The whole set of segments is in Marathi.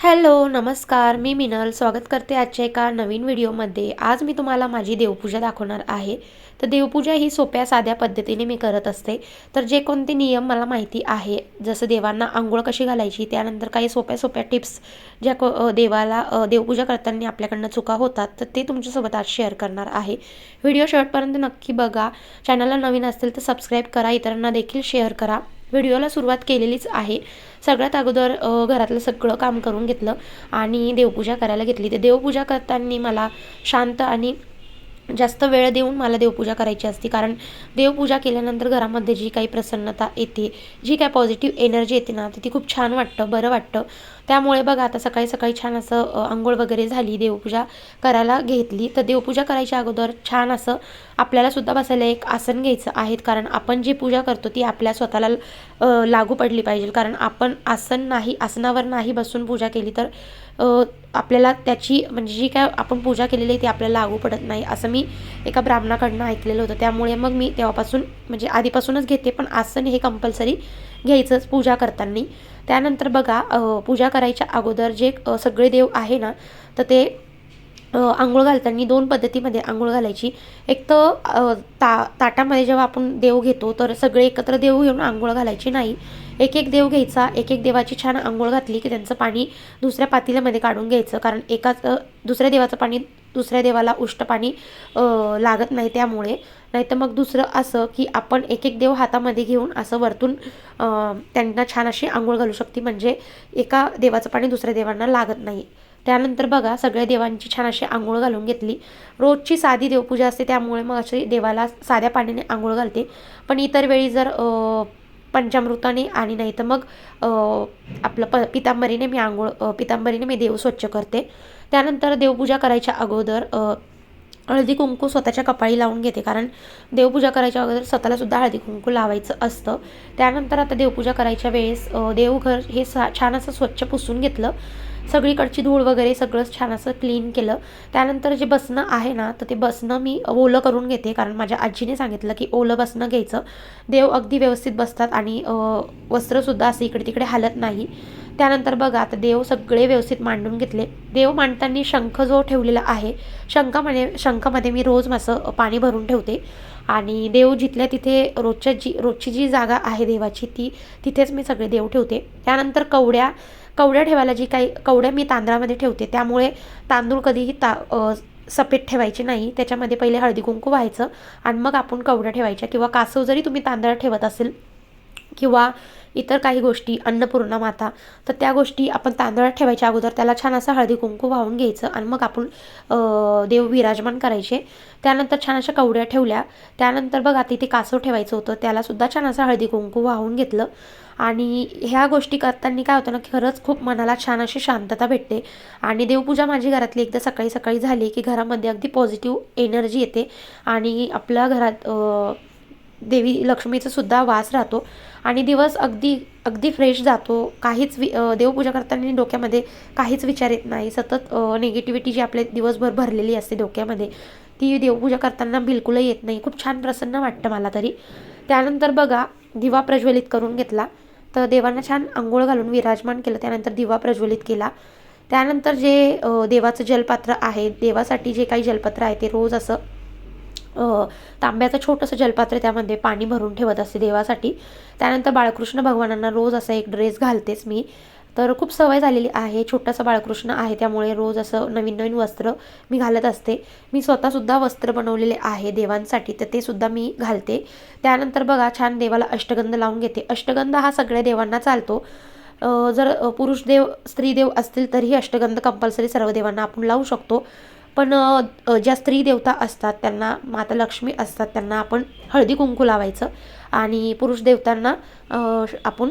हॅलो नमस्कार. मी मिनल. स्वागत करते आजच्या एका नवीन व्हिडिओमध्ये. आज मी तुम्हाला माझी देवपूजा दाखवणार आहे. तर देवपूजा ही सोप्या साध्या पद्धतीने मी करत असते. तर जे कोणते नियम मला माहिती आहे जसं देवांना आंघोळ कशी घालायची त्यानंतर काही सोप्या सोप्या टिप्स ज्या को देवाला देवपूजा करताना आपल्याकडनं चुका होतात तर ते तुमच्यासोबत आज शेअर करणार आहे. व्हिडिओ शेवटपर्यंत नक्की बघा. चॅनलला नवीन असतील तर सबस्क्राईब करा. इतरांना देखील शेअर करा. व्हिडिओला सुरुवात केलेलीच आहे. सगळ्यात अगोदर घरातलं सगळं काम करून घेतलं आणि देवपूजा करायला घेतली. तर देवपूजा करताना मला शांत आणि जास्त वेळ देऊन मला देवपूजा करायची असते. कारण देवपूजा केल्यानंतर घरामध्ये जी काही प्रसन्नता येते जी काही पॉझिटिव्ह एनर्जी येते ना ती खूप छान वाटतं बरं वाटतं. त्यामुळे बघा आता सकाळी सकाळी छान असं आंघोळ वगैरे झाली देवपूजा करायला घेतली. तर देवपूजा करायच्या अगोदर छान असं आपल्याला सुद्धा बसायला एक आसन घ्यायचं आहे कारण आपण जी पूजा करतो ती आपल्या स्वतःला लागू पडली पाहिजे. कारण आपण आसन नाही आसनावर नाही बसून पूजा केली तर आपल्याला त्याची म्हणजे जी काय आपण पूजा केलेली आहे ती आपल्याला लागू पडत नाही असं मी एका ब्राह्मणाकडनं ऐकलेलं होतं. त्यामुळे मग मी तेव्हापासून म्हणजे आधीपासूनच घेते पण आसन हे कंपल्सरी घ्यायचंच पूजा करताना. त्यानंतर बघा पूजा करायच्या अगोदर जे सगळे देव आहे ना तर ते आंघोळ घालताना दोन पद्धतीमध्ये आंघोळ घालायची. एक तर ता ताटामध्ये जेव्हा आपण देव घेतो तर सगळे एकत्र देव घेऊन आंघोळ घालायची नाही. एक एक देव घ्यायचा एक एक देवाची छान आंघोळ घातली की त्यांचं पाणी दुसऱ्या पातेल्यामध्ये काढून घ्यायचं. कारण एकाच दुसऱ्या देवाचं पाणी दुसऱ्या देवाला उष्ट पाणी लागत नाही त्यामुळे. नाहीतर मग दुसरं असं की आपण एक एक देव हातामध्ये घेऊन असं वरतून त्यांना छान अशी आंघोळ घालू शकते. म्हणजे एका देवाचं पाणी दुसऱ्या देवांना लागत नाही. त्यानंतर बघा सगळ्या देवांची छान अशी आंघोळ घालून घेतली. रोजची साधी देवपूजा असते त्यामुळे मग अशी देवाला साध्या पाण्याने आंघोळ घालते. पण इतर वेळी जर पंचामृताने आणि नाही तर मग आपलं प पितांबरीने मी आंघोळ पितांबरीने मी देव स्वच्छ करते. त्यानंतर देवपूजा करायच्या अगोदर हळदी कुंकू स्वतःच्या कपाळी लावून घेते. कारण देवपूजा करायच्या अगोदर स्वतःला सुद्धा हळदी कुंकू लावायचं असतं. त्यानंतर आता देवपूजा करायच्या वेळेस देवघर हे सा छान असं स्वच्छ पुसून घेतलं. सगळीकडची धूळ वगैरे सगळंच छान असं क्लीन केलं. त्यानंतर जे बसणं आहे ना तर ते बसणं मी ओलं करून घेते. कारण माझ्या आजीने सांगितलं की ओलं बसणं घ्यायचं. देव अगदी व्यवस्थित बसतात आणि वस्त्रसुद्धा असं इकडे तिकडे हालत नाही. त्यानंतर बघा आता देव सगळे व्यवस्थित मांडून घेतले. देव मांडताना शंख जो ठेवलेला आहे शंखामध्ये शंखामध्ये मी रोज असं पाणी भरून ठेवते. आणि देव जिथल्या तिथे रोजच्या जी रोजची जी जागा आहे देवाची ती तिथेच मी सगळे देव ठेवते. त्यानंतर कवड्या कवड्या ठेवायला जी काही कवड्या मी तांदळामध्ये ठेवते. त्यामुळे तांदूळ कधीही ता सफेद ठेवायचे नाही. त्याच्यामध्ये पहिले हळदी कुंकू व्हायचं आणि मग आपण कवड्या ठेवायच्या किंवा कासव जरी तुम्ही तांदळा ठेवत असेल किंवा इतर काही गोष्टी अन्नपूर्णा माता तर त्या गोष्टी आपण तांदळात ठेवायच्या अगोदर त्याला छान असं हळदी कुंकू वाहून घ्यायचं आणि मग आपण देव विराजमान करायचे. त्यानंतर छान अशा कवड्या ठेवल्या. त्यानंतर बघा तिथे कासव ठेवायचं होतं. त्यालासुद्धा छान असं हळदी कुंकू वाहून घेतलं. आणि ह्या गोष्टी करताना काय होतं ना खरंच खूप मनाला छान अशी शांतता भेटते. आणि देवपूजा माझी घरातली एकदा सकाळी सकाळी झाली की घरामध्ये अगदी पॉझिटिव्ह एनर्जी येते. आणि आपल्या घरात देवी लक्ष्मीचा सुद्धा वास राहतो. आणि दिवस अगदी अगदी फ्रेश जातो. काहीच वि देवपूजा करताना डोक्यामध्ये काहीच विचार येत नाही. सतत निगेटिव्हिटी जी आपल्या दिवसभर भरलेली असते डोक्यामध्ये ती देवपूजा करताना बिलकुलही येत नाही. खूप छान प्रसन्न वाटतं मला तरी. त्यानंतर बघा दिवा प्रज्वलित करून घेतला. तर देवांना छान आंघोळ घालून विराजमान केलं. त्यानंतर दिवा प्रज्वलित केला. त्यानंतर जे देवाचं जलपात्र आहे देवासाठी जे काही जलपात्र आहे ते रोज असं तांब्याचं छोटंसं जलपात्र त्यामध्ये पाणी भरून ठेवत असते देवासाठी. त्यानंतर बाळकृष्ण भगवानांना रोज असा एक ड्रेस घालतेच मी. तर खूप सवय झालेली आहे छोटंसं बाळकृष्ण आहे त्यामुळे रोज असं नवीन नवीन वस्त्र मी घालत असते. मी स्वतःसुद्धा वस्त्र बनवलेले आहे देवांसाठी तर ते सुद्धा मी घालते. त्यानंतर बघा छान देवाला अष्टगंध लावून घेते. अष्टगंध हा सगळ्या देवांना चालतो. जर पुरुष देव स्त्रीदेव असतील तरीही अष्टगंध कंपल्सरी सर्व देवांना आपण लावू शकतो. पण ज्या स्त्री देवता असतात त्यांना माता लक्ष्मी असतात त्यांना आपण हळदी कुंकू लावायचं आणि पुरुष देवतांना आपण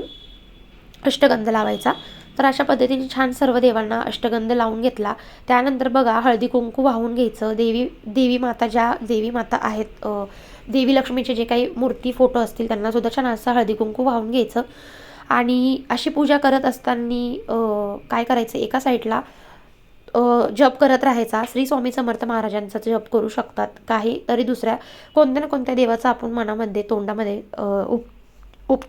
अष्टगंध लावायचा. तर अशा पद्धतीने छान सर्व देवांना अष्टगंध लावून घेतला. त्यानंतर बघा हळदी कुंकू वाहून घ्यायचं. देवी देवी माता ज्या देवी माता आहेत देवी लक्ष्मीचे जे काही मूर्ती फोटो असतील त्यांना सुद्धा छान असं हळदी कुंकू वाहून घ्यायचं. आणि अशी पूजा करत असताना काय करायचं? एका साईडला जप करत राहायचा. श्री स्वामी समर्थ महाराजांचा जप करू शकतात. काही तरी दुसऱ्या कोणत्या ना कोणत्या देवाचा आपण मनामध्ये तोंडामध्ये उप उप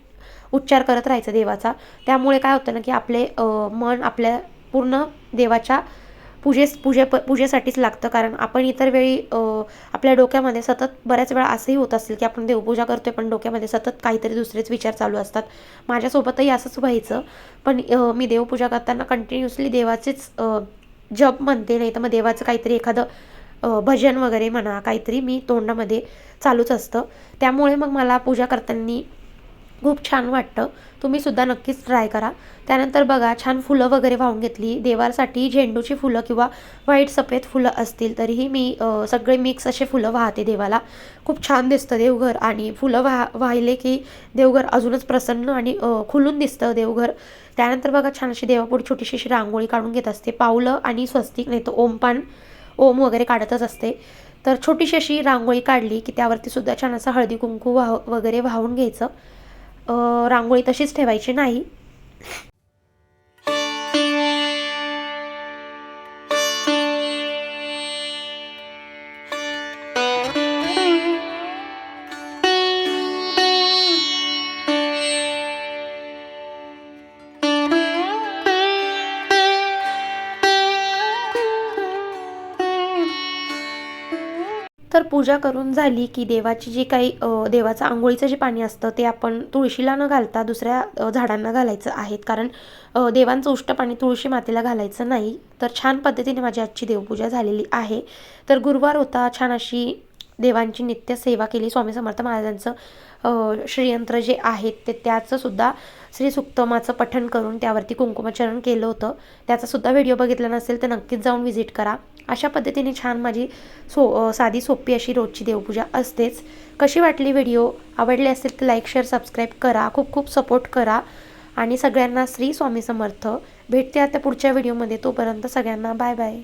उच्चार करत राहायचा देवाचा. त्यामुळे काय होतं ना की आपले मन आपल्या पूर्ण देवाच्या पूजेस पूजे प पूजेसाठीच लागतं. कारण आपण इतर वेळी आपल्या डोक्यामध्ये सतत बऱ्याच वेळा असंही होत असेल की आपण देवपूजा करतोय पण डोक्यामध्ये सतत काहीतरी दुसरेच विचार चालू असतात. माझ्यासोबतही असंच व्हायचं. पण मी देवपूजा करताना कंटिन्युअसली देवाचेच जप म्हणते नाही तर मग देवाचं काहीतरी एखादं भजन वगैरे म्हणा काहीतरी मी तोंडामध्ये चालूच असतं. त्यामुळे मग मला पूजा करताना खूप छान वाटतं. तुम्हीसुद्धा नक्कीच ट्राय करा. त्यानंतर बघा छान फुलं वगैरे वाहून घेतली. देवासाठी झेंडूची फुलं किंवा व्हाईट सफेद फुलं असतील तरीही मी सगळे मिक्स असे फुलं वाहते देवाला. खूप छान दिसतं देवघर आणि फुलं वाह वाहिले की देवघर अजूनच प्रसन्न आणि खुलून दिसतं देवघर. त्यानंतर बघा छान अशी देवापुढे छोटीशी अशी रांगोळी काढून घेत असते. पावलं आणि स्वस्तिक नाही तर ओमपान ओम वगैरे काढतच असते. तर छोटीशी अशी रांगोळी काढली की त्यावरती सुद्धा छान असं हळदी कुंकू वाह वगैरे वाहून घ्यायचं. रांगोळी तशीच ठेवायची नाही. पूजा करून झाली की देवाची जी काही देवाचं आंघोळीचं जे पाणी असतं ते आपण तुळशीला न घालता दुसऱ्या झाडांना घालायचं आहेत. कारण देवांचं उष्ट पाणी तुळशी मातेला घालायचं नाही. तर छान पद्धतीने माझी आजची देवपूजा झालेली आहे. तर गुरुवार होता छान अशी देवांची नित्य सेवा केली. स्वामी समर्थ महाराजांचं श्रीयंत्र जे आहेत ते त्याचं सुद्धा श्री सुक्तमाचं पठण करून त्यावरती कुंकुमाचरण केलं होतं. त्याचा सुद्धा व्हिडिओ बघितला नसेल तर नक्कीच जाऊन व्हिजिट करा. अशा पद्धतीने छान माझी सो साधी सोपी अशी रोजची देवपूजा असतेच. कशी वाटली व्हिडिओ? आवडली असेल तर लाईक शेअर सबस्क्राईब करा. खूप खूप सपोर्ट करा. आणि सगळ्यांना श्री स्वामी समर्थ. भेटते आता पुढच्या व्हिडिओमध्ये तोपर्यंत सगळ्यांना बाय बाय